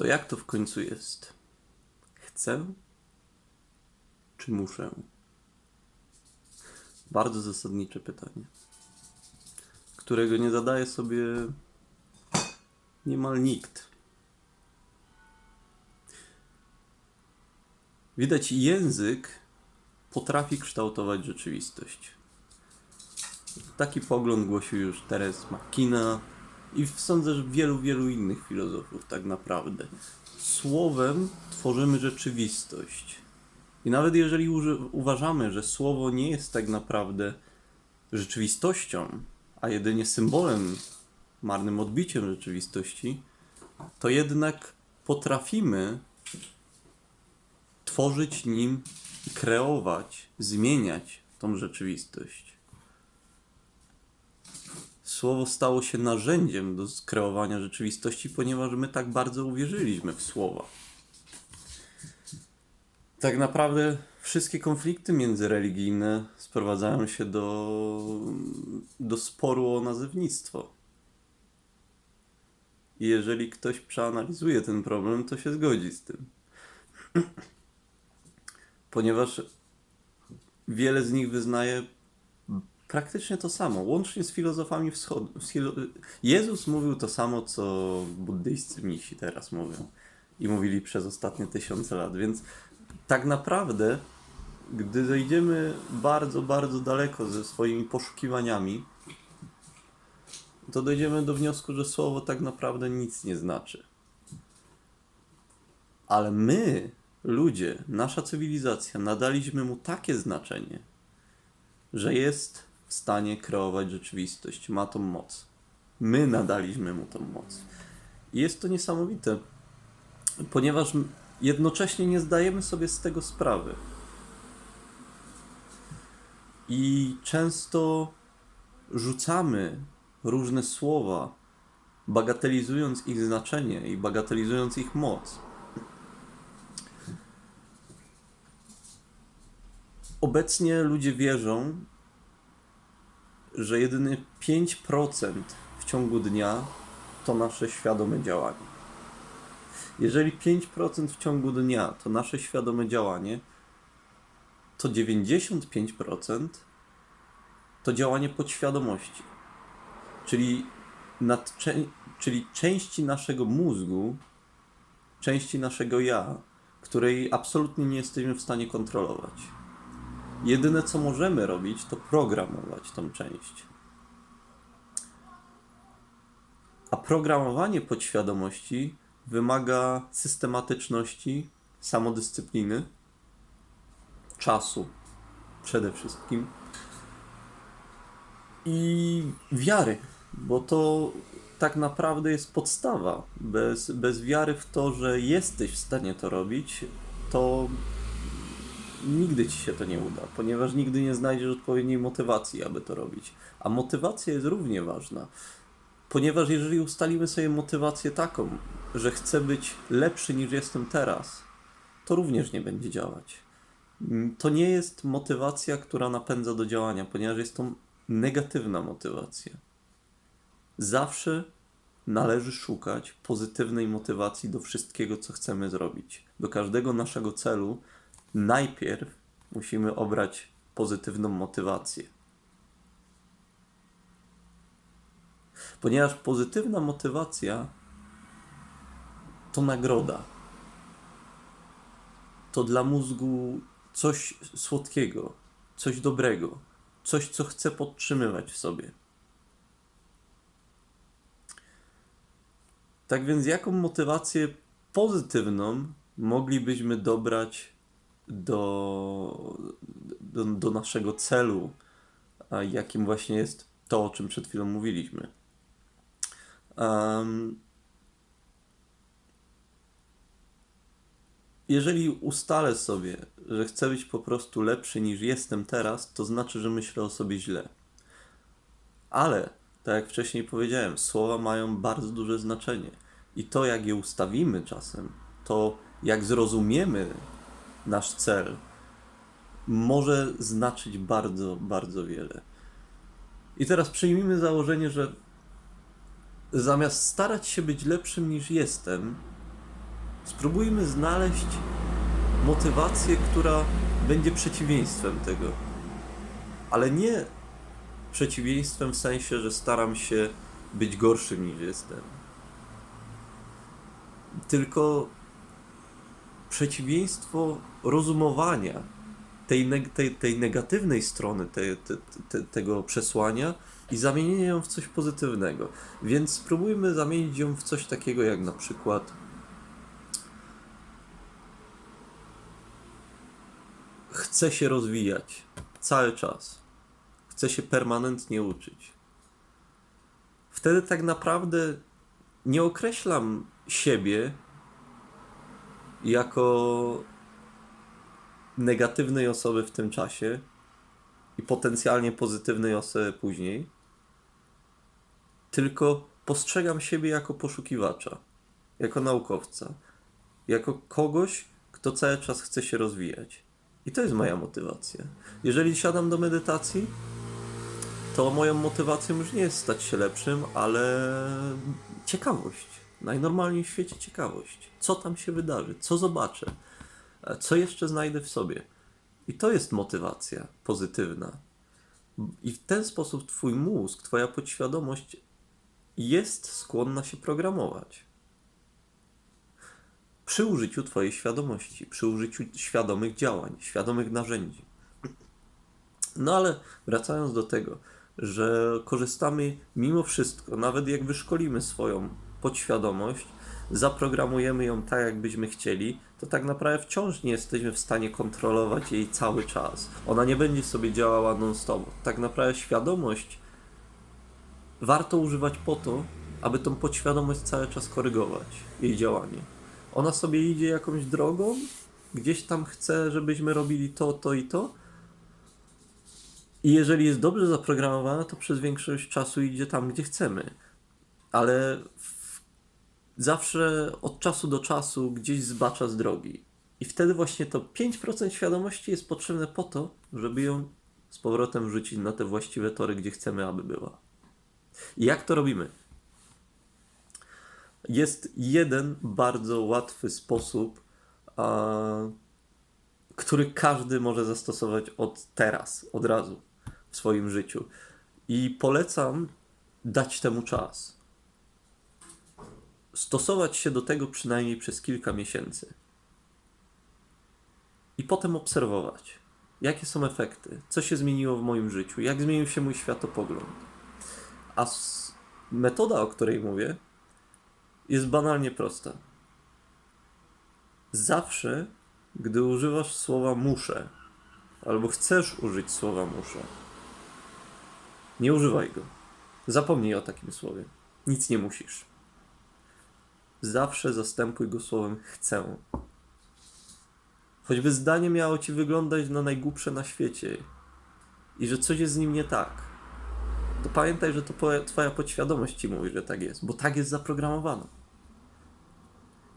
To jak to w końcu jest? Chcę czy muszę? Bardzo zasadnicze pytanie, którego nie zadaje sobie niemal nikt. Widać, język potrafi kształtować rzeczywistość. Taki pogląd głosił już Teres McKenna i sądzę, że wielu, wielu innych filozofów tak naprawdę. Słowem tworzymy rzeczywistość. I nawet jeżeli uważamy, że słowo nie jest tak naprawdę rzeczywistością, a jedynie symbolem, marnym odbiciem rzeczywistości, to jednak potrafimy tworzyć nim, kreować, zmieniać tą rzeczywistość. Słowo stało się narzędziem do skreowania rzeczywistości, ponieważ my tak bardzo uwierzyliśmy w słowa. Tak naprawdę wszystkie konflikty międzyreligijne sprowadzają się do, do sporu o nazewnictwo. I jeżeli ktoś przeanalizuje ten problem, to się zgodzi z tym. Ponieważ wiele z nich wyznaje praktycznie to samo, łącznie z filozofami wschodu. Jezus mówił to samo, co buddyjscy mnisi teraz mówią. I mówili przez ostatnie tysiące lat, więc tak naprawdę, gdy zejdziemy bardzo, bardzo daleko ze swoimi poszukiwaniami, to dojdziemy do wniosku, że słowo tak naprawdę nic nie znaczy. Ale my, ludzie, nasza cywilizacja, nadaliśmy mu takie znaczenie, że jest w stanie kreować rzeczywistość, ma tą moc. My nadaliśmy mu tą moc. I jest to niesamowite, ponieważ jednocześnie nie zdajemy sobie z tego sprawy. I często rzucamy różne słowa, bagatelizując ich znaczenie i bagatelizując ich moc. Obecnie ludzie wierzą, że jedynie 5% w ciągu dnia to nasze świadome działanie. Jeżeli 5% w ciągu dnia to nasze świadome działanie, to 95% to działanie podświadomości. Czyli, nad, czyli części naszego mózgu, części naszego ja, której absolutnie nie jesteśmy w stanie kontrolować. Jedyne co możemy robić, to programować tą część. A programowanie podświadomości wymaga systematyczności, samodyscypliny, czasu przede wszystkim i wiary, bo to tak naprawdę jest podstawa. Bez, bez wiary w to, że jesteś w stanie to robić, to nigdy ci się to nie uda, ponieważ nigdy nie znajdziesz odpowiedniej motywacji, aby to robić. A motywacja jest równie ważna, ponieważ jeżeli ustalimy sobie motywację taką, że chcę być lepszy niż jestem teraz, to również nie będzie działać. Mm, To nie jest motywacja, która napędza do działania, ponieważ jest to negatywna motywacja. Zawsze należy szukać pozytywnej motywacji do wszystkiego, co chcemy zrobić. Do każdego naszego celu najpierw musimy obrać pozytywną motywację. Ponieważ pozytywna motywacja to nagroda. To dla mózgu coś słodkiego, coś dobrego, coś, co chce podtrzymywać w sobie. Tak więc, jaką motywację pozytywną moglibyśmy dobrać do, do, do naszego celu, jakim właśnie jest to, o czym przed chwilą mówiliśmy? Um, jeżeli ustalę sobie, że chcę być po prostu lepszy niż jestem teraz, to znaczy, że myślę o sobie źle. Ale, tak jak wcześniej powiedziałem, słowa mają bardzo duże znaczenie. I to, jak je ustawimy czasem, to jak zrozumiemy nasz cel, może znaczyć bardzo, bardzo wiele. I teraz przyjmijmy założenie, że zamiast starać się być lepszym niż jestem, Spróbujmy znaleźć motywację, która będzie przeciwieństwem tego. Ale nie przeciwieństwem w sensie, że staram się być gorszym niż jestem. Tylko przeciwieństwo rozumowania tej, tej, tej negatywnej strony te, te, te, tego przesłania i zamienienie ją w coś pozytywnego. Więc spróbujmy zamienić ją w coś takiego jak na przykład chcę się rozwijać cały czas. Chcę się permanentnie uczyć. Wtedy tak naprawdę nie określam siebie jako negatywnej osoby w tym czasie i potencjalnie pozytywnej osoby później, tylko postrzegam siebie jako poszukiwacza, jako naukowca, jako kogoś, kto cały czas chce się rozwijać. I to jest moja motywacja. Jeżeli siadam do medytacji, to moją motywacją już nie jest stać się lepszym, ale ciekawość. Najnormalniej w świecie ciekawość. Co tam się wydarzy, co zobaczę, e, co jeszcze znajdę w sobie. I to jest motywacja pozytywna. I w ten sposób Twój mózg, Twoja podświadomość jest skłonna się programować. Przy użyciu Twojej świadomości, przy użyciu świadomych działań, świadomych narzędzi. No ale wracając do tego, że korzystamy mimo wszystko, nawet jak wyszkolimy swoją podświadomość, zaprogramujemy ją tak, jakbyśmy chcieli, to tak naprawdę wciąż nie jesteśmy w stanie kontrolować jej cały czas. Ona nie będzie sobie działała non-stop. Tak naprawdę świadomość warto używać po to, aby tą podświadomość cały czas korygować, jej działanie. Ona sobie idzie jakąś drogą, gdzieś tam chce, żebyśmy robili to, to i to, i jeżeli jest dobrze zaprogramowana, to przez większość czasu idzie tam, gdzie chcemy. Ale w... zawsze od czasu do czasu gdzieś zbacza z drogi. I wtedy właśnie to 5% świadomości jest potrzebne po to, żeby ją z powrotem wrzucić na te właściwe tory, gdzie chcemy, aby była. I jak to robimy? Jest jeden bardzo łatwy sposób, a, który każdy może zastosować od teraz, od razu w swoim życiu. I polecam dać temu czas. Stosować się do tego przynajmniej przez kilka miesięcy. I potem obserwować, jakie są efekty, co się zmieniło w moim życiu, jak zmienił się mój światopogląd. A metoda, o której mówię, jest banalnie prosta. Zawsze, gdy używasz słowa muszę, albo chcesz użyć słowa muszę, nie używaj go. Zapomnij o takim słowie. Nic nie musisz. Zawsze zastępuj go słowem chcę. Choćby zdanie miało ci wyglądać na najgłupsze na świecie i że coś jest z nim nie tak, to pamiętaj, że to twoja podświadomość ci mówi, że tak jest, bo tak jest zaprogramowana.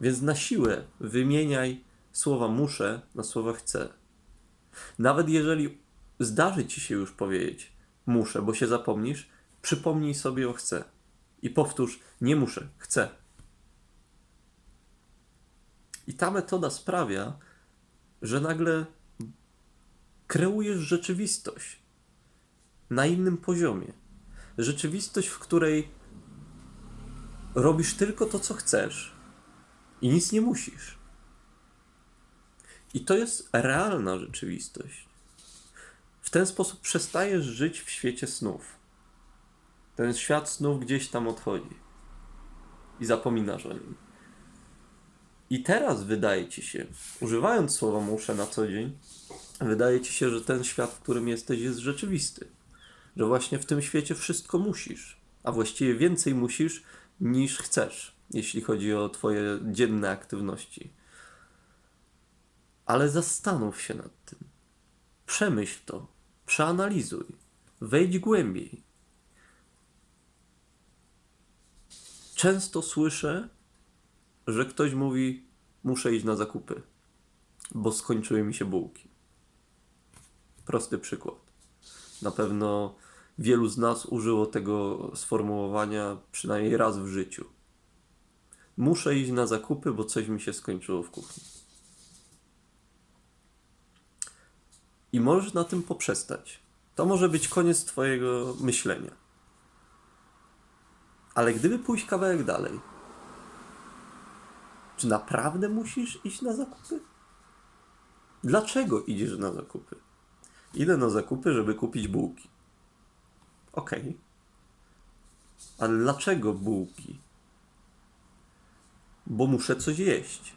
Więc na siłę wymieniaj słowa muszę na słowa chcę. Nawet jeżeli zdarzy ci się już powiedzieć muszę, bo się zapomnisz, przypomnij sobie o chcę. I powtórz nie muszę, chcę. I ta metoda sprawia, że nagle kreujesz rzeczywistość na innym poziomie. Rzeczywistość, w której robisz tylko to, co chcesz i nic nie musisz. I to jest realna rzeczywistość. W ten sposób przestajesz żyć w świecie snów. Ten świat snów gdzieś tam odchodzi i zapominasz o nim. I teraz wydaje ci się, używając słowa muszę na co dzień, wydaje ci się, że ten świat, w którym jesteś, jest rzeczywisty. Że właśnie w tym świecie wszystko musisz, a właściwie więcej musisz niż chcesz, jeśli chodzi o Twoje dzienne aktywności. Ale zastanów się nad tym. Przemyśl to, przeanalizuj, wejdź głębiej. Często słyszę, że ktoś mówi: Muszę iść na zakupy, bo skończyły mi się bułki. Prosty przykład. Na pewno wielu z nas użyło tego sformułowania przynajmniej raz w życiu. Muszę iść na zakupy, bo coś mi się skończyło w kuchni. I możesz na tym poprzestać. To może być koniec Twojego myślenia. Ale gdyby pójść kawałek dalej, czy naprawdę musisz iść na zakupy? Dlaczego idziesz na zakupy? Idę na zakupy, żeby kupić bułki. Okej. Ale dlaczego bułki? Bo muszę coś jeść.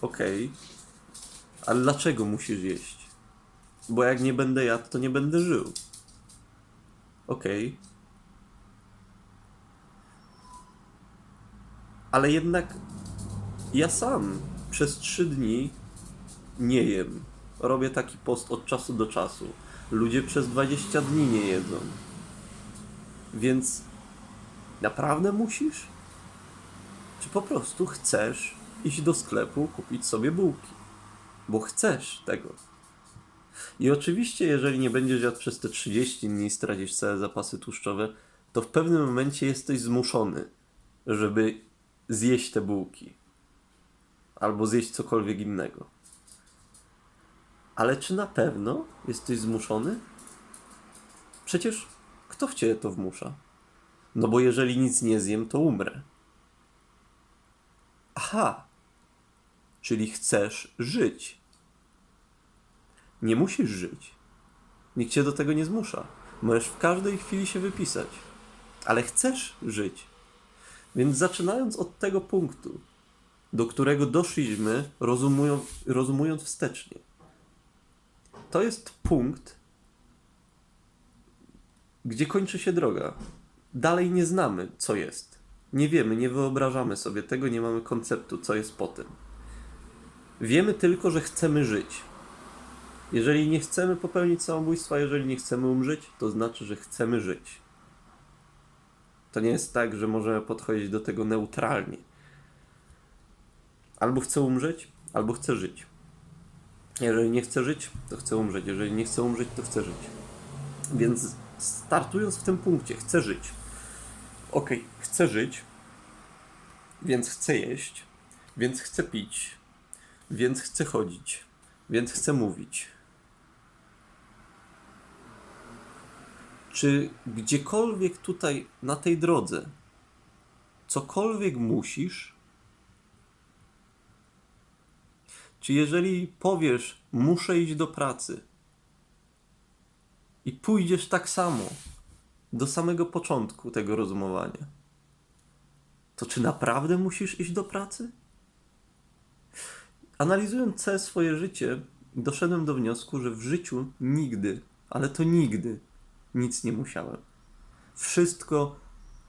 Okej. Ale dlaczego musisz jeść? Bo jak nie będę jadł, to nie będę żył. Okej. Ale jednak ja sam przez trzy dni nie jem. Robię taki post od czasu do czasu. Ludzie przez 20 dni nie jedzą. Więc naprawdę musisz? Czy po prostu chcesz iść do sklepu, kupić sobie bułki? Bo chcesz tego. I oczywiście, jeżeli nie będziesz jadł przez te 30 dni stracisz całe zapasy tłuszczowe, to w pewnym momencie jesteś zmuszony, żeby zjeść te bułki. Albo zjeść cokolwiek innego. Ale czy na pewno jesteś zmuszony? Przecież kto w ciebie to wmusza? No bo jeżeli nic nie zjem, to umrę. Aha. Czyli chcesz żyć. Nie musisz żyć. Nikt cię do tego nie zmusza. Możesz w każdej chwili się wypisać. Ale chcesz żyć. Więc zaczynając od tego punktu, do którego doszliśmy, rozumują, rozumując wstecznie. To jest punkt, gdzie kończy się droga. Dalej nie znamy, co jest. Nie wiemy, nie wyobrażamy sobie tego, nie mamy konceptu, co jest po tym. Wiemy tylko, że chcemy żyć. Jeżeli nie chcemy popełnić samobójstwa, jeżeli nie chcemy umrzeć, to znaczy, że chcemy żyć. To nie jest tak, że możemy podchodzić do tego neutralnie. Albo chcę umrzeć, albo chcę żyć. Jeżeli nie chcę żyć, to chcę umrzeć. Jeżeli nie chcę umrzeć, to chcę żyć. Więc startując w tym punkcie, chcę żyć. Ok, chcę żyć, więc chcę jeść, więc chcę pić, więc chcę chodzić, więc chcę mówić. Czy gdziekolwiek tutaj na tej drodze cokolwiek musisz? Czy jeżeli powiesz, muszę iść do pracy i pójdziesz tak samo do samego początku tego rozumowania, to czy naprawdę musisz iść do pracy? Analizując całe swoje życie, doszedłem do wniosku, że w życiu nigdy, ale to nigdy, nic nie musiałem. Wszystko,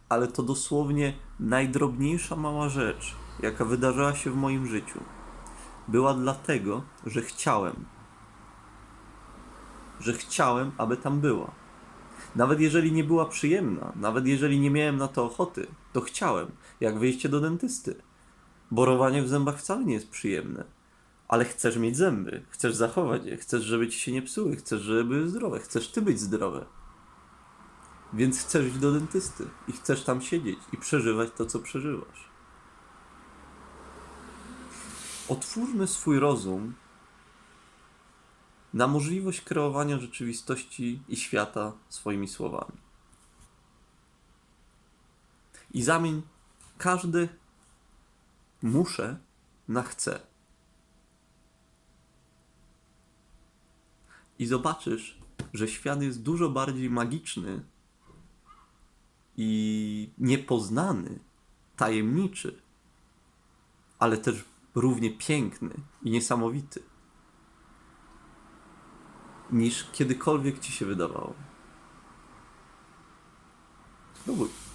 ale to dosłownie najdrobniejsza mała rzecz, jaka wydarzyła się w moim życiu, była dlatego, że chciałem. Że chciałem, aby tam była. Nawet jeżeli nie była przyjemna, nawet jeżeli nie miałem na to ochoty, to chciałem, jak wyjście do dentysty. Borowanie w zębach wcale nie jest przyjemne, ale chcesz mieć zęby, chcesz zachować je, chcesz, żeby ci się nie psuły, chcesz, żeby były zdrowe, chcesz ty być zdrowy. Więc chcesz iść do dentysty i chcesz tam siedzieć i przeżywać to, co przeżywasz. Otwórzmy swój rozum na możliwość kreowania rzeczywistości i świata swoimi słowami. I zamień każdy muszę na chcę. I zobaczysz, że świat jest dużo bardziej magiczny i niepoznany, tajemniczy, ale też równie piękny i niesamowity, niż kiedykolwiek ci się wydawało. Spróbuj.